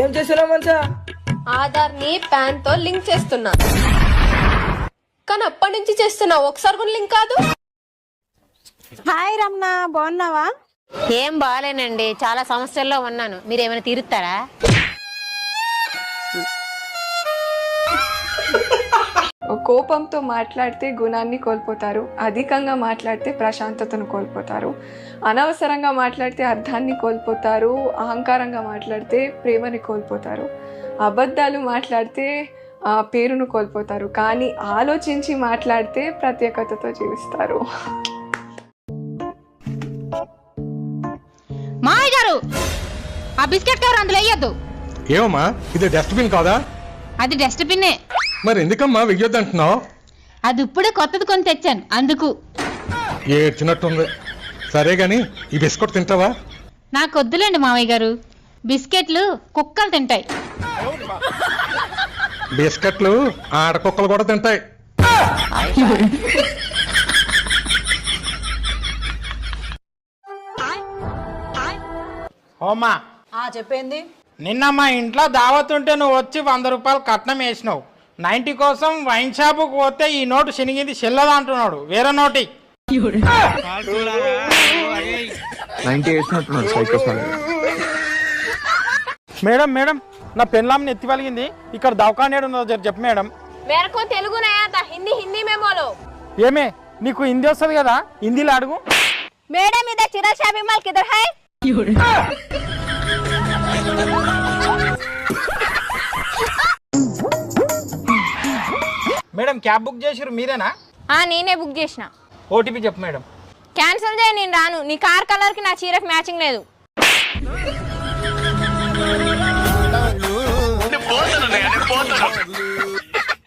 ఏం చేస్తున్నావు మంచా? ఆధార్ని పాన్తో లింక్ చేస్తున్నా. కానీ అప్పటి నుంచి చేస్తున్నా. ఒకసారి కూడా లింక్ కాదు. హాయ్ రమణ బాగున్నావా? ఏం బాగాలేనండి. చాలా సమస్యల్లో ఉన్నాను. మీరు ఏమైనా తీరుస్తారా కోపంతో మాట్లాడితే గుణాన్ని కోల్పోతారు అధికంగా మాట్లాడితే ప్రశాంతతను కోల్పోతారు. అనవసరంగా మాట్లాడితే అర్థాన్ని కోల్పోతారు అహంకారంగా మాట్లాడితే ప్రేమని కోల్పోతారు. అబద్ధాలు మాట్లాడితే ఆ, పేరును కోల్పోతారు. కానీ ఆలోచించి మాట్లాడితే ప్రత్యేకతతో జీవిస్తారు. మామయ్య గారు ఆ బిస్కెట్ కవర్ అందులో వేయొద్దు. ఏమమ్మా ఇది డస్ట్బిన్ కాదా? అది డస్ట్బిన్నే మరి ఎందుకమ్మా వెయ్యొద్దు అంటున్నావు అది ఇప్పుడే కొత్తది కొని తెచ్చాను అందుకు. ఏడ్చినట్టుంది. సరే గాని ఈ బిస్కెట్ తింటావా? నాకు వద్దులేండి మామయ్య గారు. బిస్కెట్లు కుక్కలు తింటాయి. బిస్కెట్లు ఆడకుక్కలు కూడా తింటాయి. ఓమా ఆ చెప్పింది? నిన్న మా ఇంట్లో దావత్ ఉంటే నువ్వు వచ్చి వంద రూపాయలు కట్నం వేసినావు. నైన్టీ కోసం వైన్ షాపుకు పోతే ఈ నోటు శనిగింది చెల్లదా అంటున్నాడు. వేరే నోటి. మేడం మేడం నా పెన్లాం ఎత్తి పలిగింది. ఇక్కడ దవకానేడు ఉందో చెప్పు మేడం. మేరకు తెలుగు హిందీ హిందీ మేమోలు. ఏమే నీకు హిందీ వస్తుంది కదా? హిందీలో అడుగు. మేడం ఇదే చిరా షాపింగ్ మాల్ కిదర్ హై. మేడం క్యాబ్ బుక్ చేసిరు మీరేనా? ఆ నేనే బుక్ చేసిన. ఓటీపీ చెప్పు మేడం. క్యాన్సిల్ చేయ నేను రాను. నీ కార్ కలర్కి నా చీరకు మ్యాచింగ్ లేదు.